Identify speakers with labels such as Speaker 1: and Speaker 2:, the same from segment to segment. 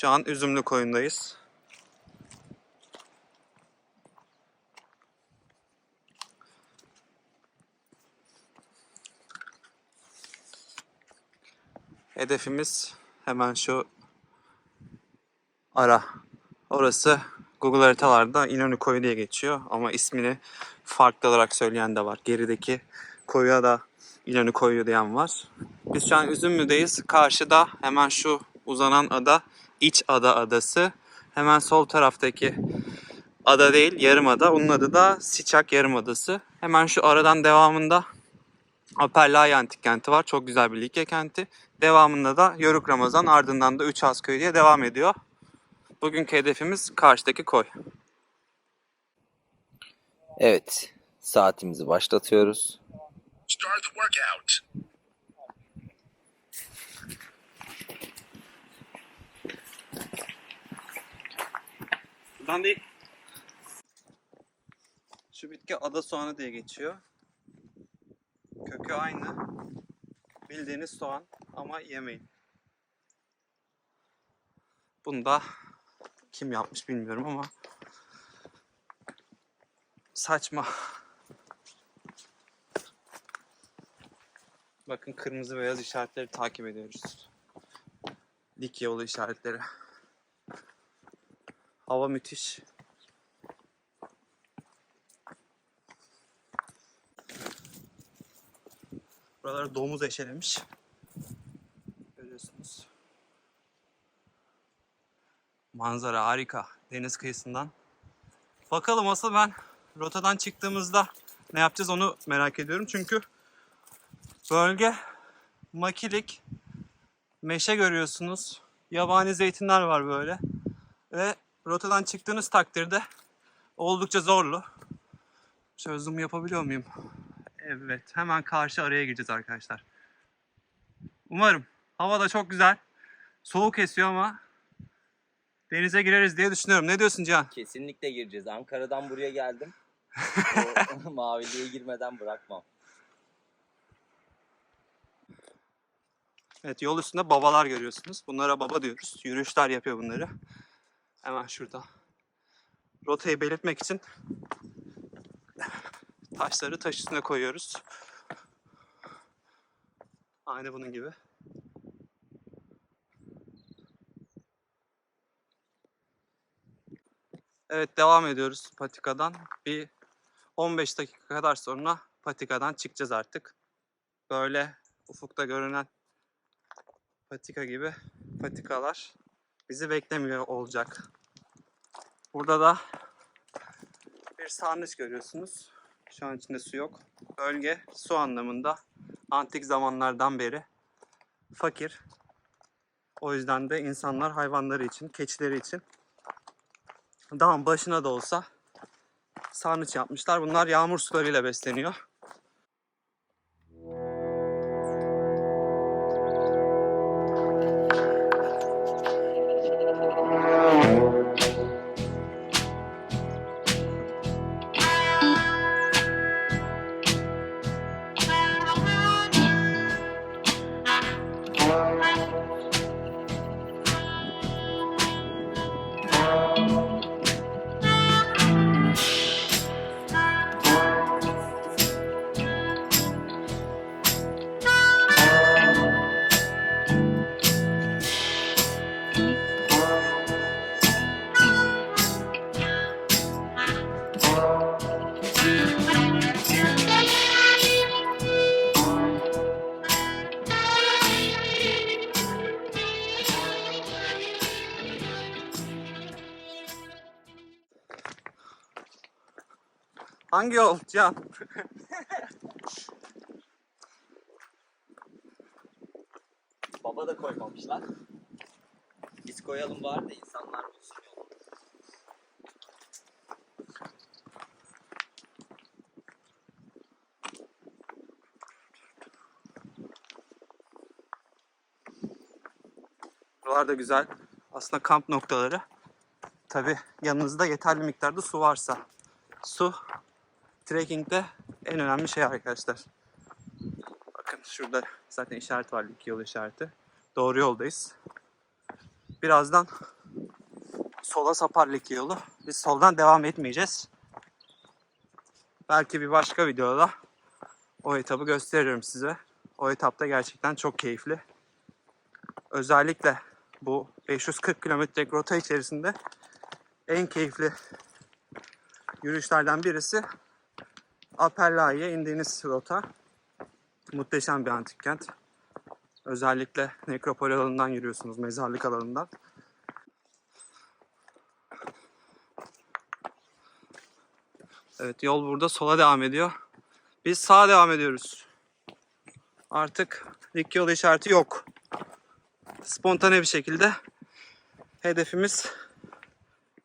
Speaker 1: Şu an Üzümlü Koyun'dayız. Hedefimiz hemen şu ara. Orası Google haritalarda İnönü Koyu diye geçiyor ama ismini farklı olarak söyleyen de var. Gerideki koyuya da İnönü Koyu diyen var. Biz şu an Üzümlü'deyiz. Karşıda hemen şu uzanan ada İç Ada Adası. Hemen sol taraftaki ada değil yarım ada. Onun adı da Siçak Yarımadası. Hemen şu aradan devamında Aperlaya Antik Kenti var. Çok güzel bir Likya kenti. Devamında da Yörük Ramazan ardından da Üç Köy diye devam ediyor. Bugünkü hedefimiz karşıdaki koy.
Speaker 2: Evet, saatimizi başlatıyoruz.
Speaker 3: Start the workout.
Speaker 1: Buradan değil. Şu bitki ada soğanı diye geçiyor. Kökü aynı. Bildiğiniz soğan ama yemeyin. Bunu da kim yapmış bilmiyorum ama saçma. Bakın kırmızı beyaz işaretleri takip ediyoruz. Dik yolu işaretleri. Hava müthiş. Buraları domuz eşelemiş. Görüyorsunuz. Manzara harika. Deniz kıyısından. Bakalım asıl ben rotadan çıktığımızda ne yapacağız onu merak ediyorum. Çünkü bölge makilik, meşe görüyorsunuz. Yabani zeytinler var böyle. Ve rotadan çıktığınız takdirde oldukça zorlu. Şöyle zoom yapabiliyor muyum? Evet, hemen karşı araya gireceğiz arkadaşlar. Umarım. Hava da çok güzel. Soğuk esiyor ama denize gireriz diye düşünüyorum. Ne diyorsun Cihan?
Speaker 2: Kesinlikle gireceğiz. Ankara'dan buraya geldim. O maviliğe girmeden bırakmam.
Speaker 1: Evet, yol üstünde babalar görüyorsunuz. Bunlara baba diyoruz. Yürüyüşler yapıyor bunları. Hemen şurada. Rotayı belirtmek için taşları taş üstüne koyuyoruz. Aynı bunun gibi. Evet devam ediyoruz patikadan. Bir 15 dakika kadar sonra patikadan çıkacağız artık. Böyle ufukta görünen patika gibi patikalar bizi beklemiyor olacak. Burada da bir sarnıç görüyorsunuz. Şu an içinde su yok. Bölge su anlamında antik zamanlardan beri fakir. O yüzden de insanlar hayvanları için, keçileri için dağın başına da olsa sarnıç yapmışlar. Bunlar yağmur sularıyla besleniyor. Hangi yol Can?
Speaker 2: Baba da koymamışlar. Biz koyalım var da insanlar bulsun yolu.
Speaker 1: Buralar da güzel. Aslında kamp noktaları. Tabi yanınızda yeterli miktarda su varsa. Su trekkingde en önemli şey arkadaşlar. Bakın şurada zaten işaret var. iki yol işareti. Doğru yoldayız. birazdan sola sapar Likya yolu. Biz soldan devam etmeyeceğiz. Belki bir başka videoda o etabı gösteririm size. O etapta gerçekten çok keyifli. Özellikle bu 540 kilometrelik rota içerisinde en keyifli yürüyüşlerden birisi Apellai'ye indiğiniz rota. Muhteşem bir antik kent. Özellikle nekropol alanından yürüyorsunuz, mezarlık alanından. Evet yol burada sola devam ediyor. Biz sağa devam ediyoruz. Artık dik yol işareti yok. Spontane bir şekilde hedefimiz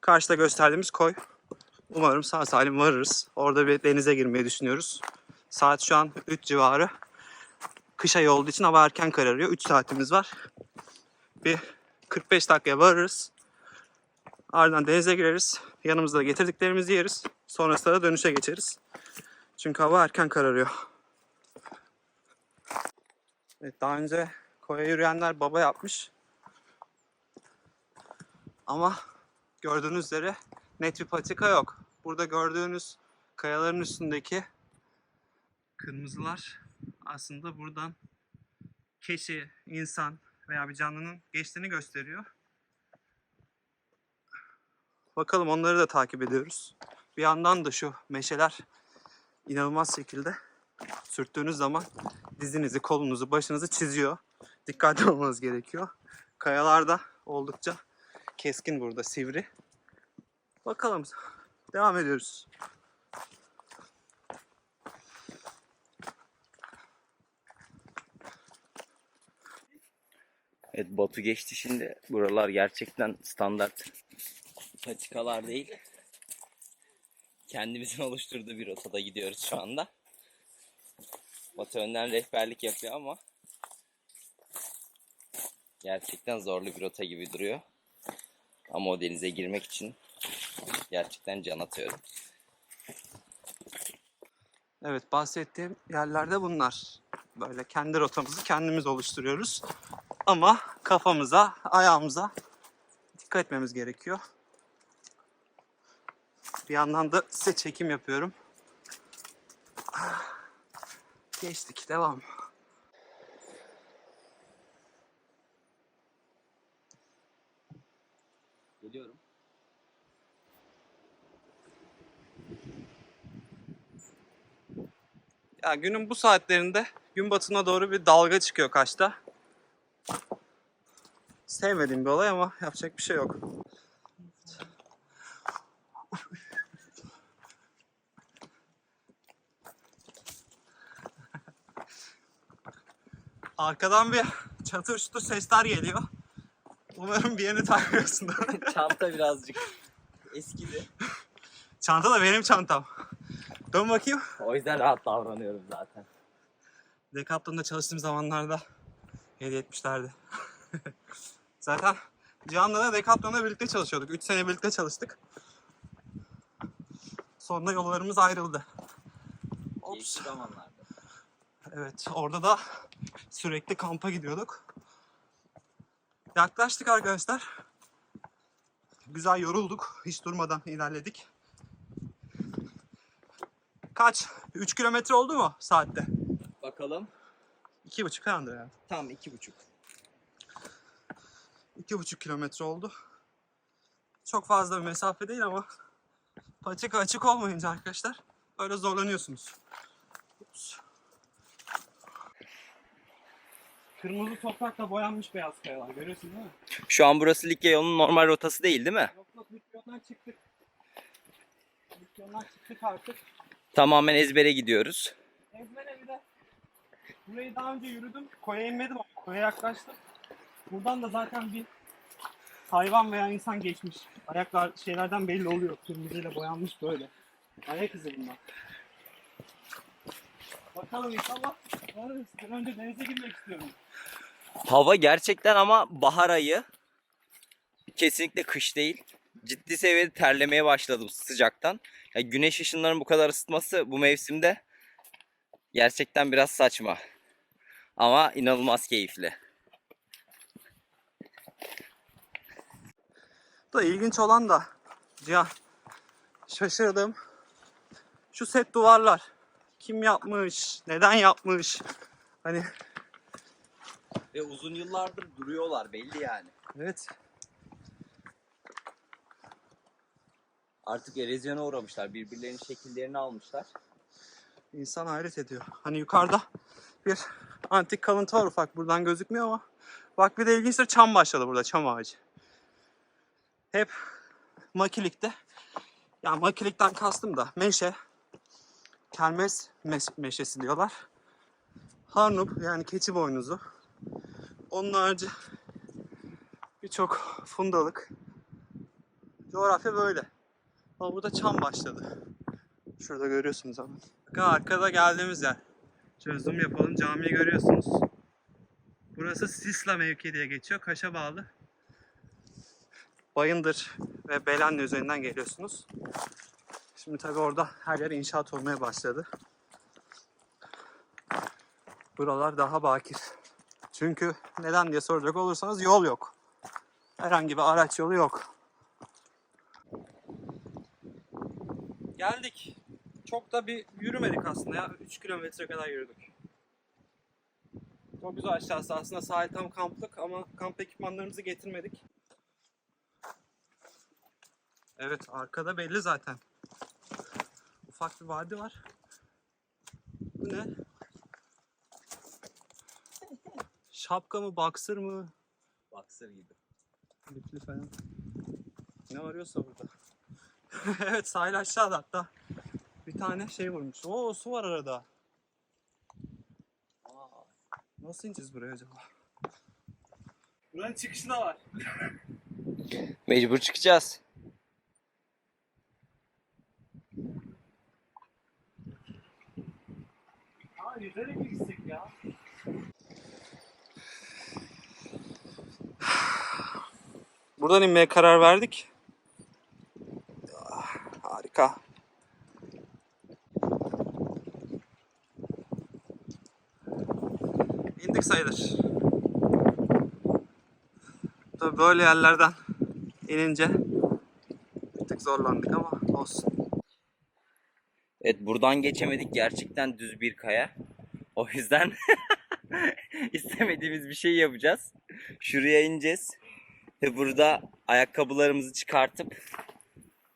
Speaker 1: karşıda gösterdiğimiz koy. Umarım sağ salim varırız. Orada bir denize girmeyi düşünüyoruz. Saat şu an 3 civarı. Kış ayı olduğu için hava erken kararıyor. 3 saatimiz var. Bir 45 dakikaya varırız. Ardından denize gireriz. Yanımızda getirdiklerimizi yeriz. Sonrasında da dönüşe geçeriz. Çünkü hava erken kararıyor. Evet, daha önce koya yürüyenler baba yapmış. Ama gördüğünüz üzere net bir patika yok. Burada gördüğünüz kayaların üstündeki kırmızılar aslında buradan kişi, insan veya bir canlının geçtiğini gösteriyor. Bakalım onları da takip ediyoruz. Bir yandan da şu meşeler inanılmaz şekilde sürttüğünüz zaman dizinizi, kolunuzu, başınızı çiziyor. Dikkatli olmanız gerekiyor. Kayalar da oldukça keskin burada, sivri. Bakalım. Devam ediyoruz.
Speaker 2: Evet Batu geçti şimdi. Buralar gerçekten standart patikalar değil. Kendimizin oluşturduğu bir rotada gidiyoruz şu anda. Batu önden rehberlik yapıyor ama gerçekten zorlu bir rota gibi duruyor. Ama o denize girmek için gerçekten can atıyorum.
Speaker 1: Evet bahsettiğim yerlerde bunlar. Böyle kendi rotamızı kendimiz oluşturuyoruz. Ama kafamıza, ayağımıza dikkat etmemiz gerekiyor. Bir yandan da size çekim yapıyorum. Geçtik, devam.
Speaker 2: Geliyorum.
Speaker 1: Ya günün bu saatlerinde gün batımına doğru bir dalga çıkıyor Kaş'ta. Sevmediğim bir olay ama yapacak bir şey yok. Arkadan bir çatır çutur sesler geliyor. Umarım bir yerini takmıyorsundur.
Speaker 2: Çanta birazcık eskidi.
Speaker 1: Çanta da benim çantam. Dön bakayım.
Speaker 2: O yüzden rahat davranıyorum zaten.
Speaker 1: Decathlon'da çalıştığım zamanlarda hediye etmişlerdi. Zaten Cihan'la da Decathlon'da birlikte çalışıyorduk. 3 sene birlikte çalıştık. Sonra yollarımız ayrıldı. Ops.
Speaker 2: Zamanlarda.
Speaker 1: Evet, orada da sürekli kampa gidiyorduk. Yaklaştık arkadaşlar. Güzel yorulduk. Hiç durmadan ilerledik. Kaç? 3 kilometre oldu mu saatte?
Speaker 2: Bakalım.
Speaker 1: 2,5 falandır yani.
Speaker 2: Tam iki buçuk.
Speaker 1: İki buçuk kilometre oldu. Çok fazla bir mesafe değil ama patika açık olmayınca arkadaşlar öyle zorlanıyorsunuz. Ups. Kırmızı toprakla boyanmış beyaz kayalar görüyorsun değil mi?
Speaker 2: Şu an burası Likya yolunun normal rotası değil değil mi?
Speaker 1: Yok yok Likyon'dan çıktık. Likyon'dan çıktık artık.
Speaker 2: Tamamen ezbere gidiyoruz.
Speaker 1: Ezbere bir de burayı daha önce yürüdüm. Koya inmedim ama koya yaklaştım. Buradan da zaten bir hayvan veya insan geçmiş. Ayaklar şeylerden belli oluyor. Kırmızıyla boyanmış böyle. Ayak izi bunlar. Bakalım inşallah varırız. Ben önce denize girmek istiyorum.
Speaker 2: Hava gerçekten ama bahar ayı. Kesinlikle kış değil. Ciddi seviyede terlemeye başladım sıcaktan. Ya güneş ışınlarının bu kadar ısıtması bu mevsimde gerçekten biraz saçma. Ama inanılmaz keyifli.
Speaker 1: da ilginç olan da Cihan şaşırdım. Şu set duvarlar. Kim yapmış? Neden yapmış? Hani
Speaker 2: Ve uzun yıllardır duruyorlar belli yani.
Speaker 1: evet
Speaker 2: Artık erozyona uğramışlar. Birbirlerinin şekillerini almışlar.
Speaker 1: insan hayret ediyor. Hani yukarıda bir antik kalıntı var ufak buradan gözükmüyor ama bak bir de ilginçtir çam başladı burada çam ağacı. Hep makilikte yani makilikten kastım da meşe kelmes mes- meşesi diyorlar. Harnup yani keçi boynuzu. Onun harici birçok fundalık. Coğrafya böyle. Ama burada çam başladı. Şurada görüyorsunuz ama. Bakın arkada geldiğimiz yer. Şöyle zoom yapalım. Camiyi görüyorsunuz. Burası Sisla mevki diye geçiyor. Kaş'a bağlı. Bayındır ve Belenli üzerinden geliyorsunuz. Şimdi tabii orada her yer inşaat olmaya başladı. Buralar daha bakir. Çünkü neden diye soracak olursanız yol yok. Herhangi bir araç yolu yok. Geldik. Çok da bir yürümedik aslında ya. 3 kilometre kadar yürüdük. Çok güzel aşağısı aslında sahil tam kamplık ama kamp ekipmanlarımızı getirmedik. Evet arkada belli zaten. Ufak bir vadi var. Bu ne? Şapka mı, boxer mı?
Speaker 2: Baksır gibi.
Speaker 1: Lifli falan. Ne arıyorsa burada. evet sahil aşağıda hatta. Bir tane şey vurmuş. Oo su var arada. Aa, nasıl ineceğiz buraya acaba? Buranın çıkışı da var.
Speaker 2: Mecbur çıkacağız.
Speaker 1: Aa yüzerek mi gitsek ya? Buradan inmeye karar verdik. Harika. İndik sayılır. Tabii böyle yerlerden inince bir tık zorlandık ama olsun.
Speaker 2: Evet buradan geçemedik. Gerçekten düz bir kaya. O yüzden istemediğimiz bir şey yapacağız. Şuraya ineceğiz. Ve burada ayakkabılarımızı çıkartıp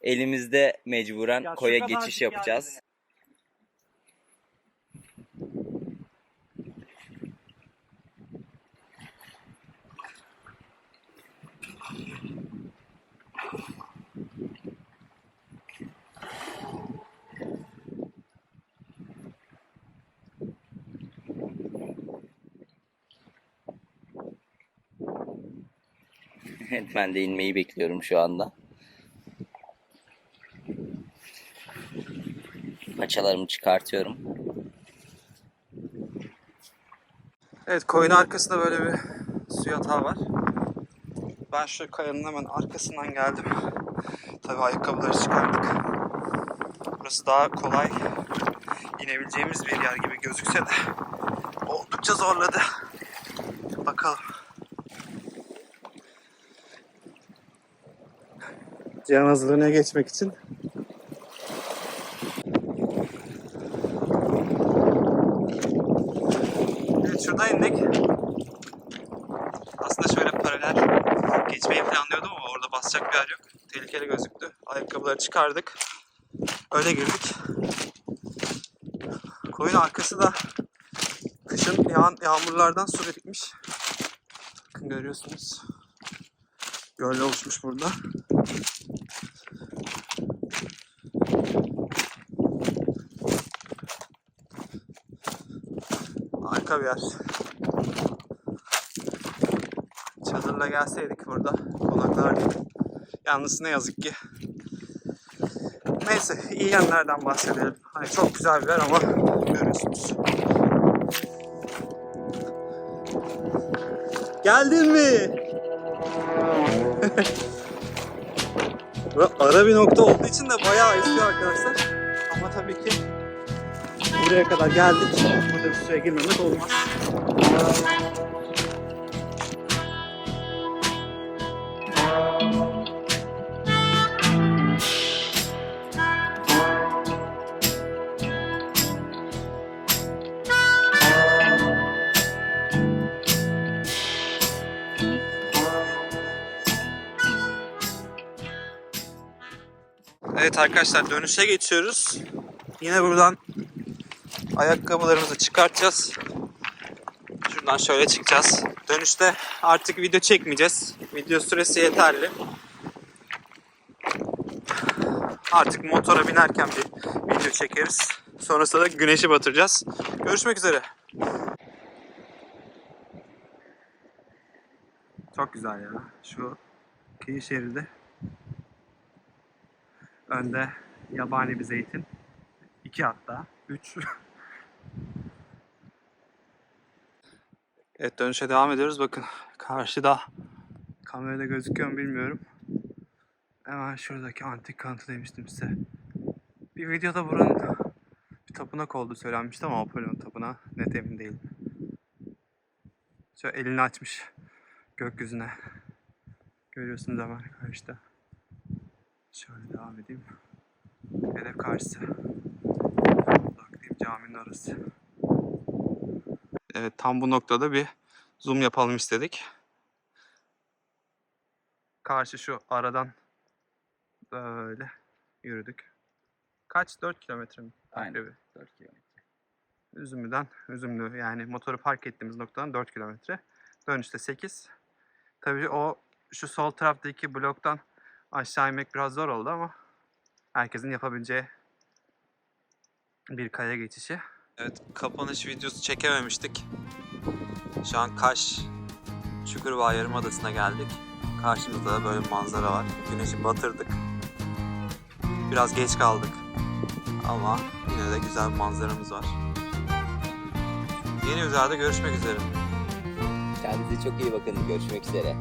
Speaker 2: elimizde mecburen
Speaker 1: Ya
Speaker 2: koya geçiş yapacağız. Evet, ben de inmeyi bekliyorum şu anda. Paçalarımı çıkartıyorum.
Speaker 1: Evet koyun arkasında böyle bir su yatağı var. Ben şu kayanın hemen arkasından geldim. Tabii ayakkabıları çıkardık. Burası daha kolay inebileceğimiz bir yer gibi gözükse de oldukça zorladı. Bakalım. Cihan hazırlığına geçmek için Evet şurada indik. Aslında şöyle paralel geçmeyi planlıyordum ama orada basacak bir yer yok. Tehlikeli gözüktü. Ayakkabıları çıkardık. Öyle girdik. Koyun arkası da kışın yağan yağmurlardan su birikmiş. Bakın görüyorsunuz. Göl oluşmuş burada. Harika bir yer. Çadırla gelseydik burada konaklardık. Yalnız ne yazık ki. Neyse iyi yanlardan bahsedelim. Hani çok güzel bir yer ama görüyorsunuz. Geldin mi? Ara bir nokta olduğu için de bayağı esiyor arkadaşlar. Ama tabii ki buraya kadar geldik. Burada bir suya girmemek olmaz. Evet arkadaşlar dönüşe geçiyoruz. Yine buradan ayakkabılarımızı çıkartacağız. Şuradan şöyle çıkacağız. Dönüşte artık video çekmeyeceğiz. Video süresi yeterli. Artık motora binerken bir video çekeriz. Sonrasında da güneşi batıracağız. Görüşmek üzere. Çok güzel ya. Şu kıyı şeridi. Önde yabani bir zeytin. İki hatta. Üç. evet dönüşe devam ediyoruz. Bakın karşıda kamerada gözüküyor mu bilmiyorum. Hemen şuradaki antik kanıtı demiştim size. Bir videoda buranın bir tapınak olduğu söylenmişti ama Apollon tapınağı net emin değilim. Şöyle elini açmış gökyüzüne. Görüyorsunuz hemen karşıda. Şöyle devam edeyim. Hedef karşısı. Uzaktayım caminin orası. Evet tam bu noktada bir zoom yapalım istedik. Karşı şu aradan böyle yürüdük. Kaç? 4 kilometre mi?
Speaker 2: Aynen.
Speaker 1: Takribi.
Speaker 2: 4 kilometre.
Speaker 1: Üzümlü'den, Üzümlü yani motoru park ettiğimiz noktadan 4 kilometre. Dönüşte 8. Tabii o şu sol taraftaki bloktan aşağı inmek biraz zor oldu ama herkesin yapabileceği bir kaya geçişi. Evet, kapanış videosu çekememiştik. Şu an Kaş Çukurova Yarımadası'na geldik. Karşımızda da böyle bir manzara var. Güneşi batırdık. Biraz geç kaldık. Ama yine de güzel bir manzaramız var. Yeni videolarda görüşmek üzere.
Speaker 2: Kendinize çok iyi bakın. Görüşmek üzere.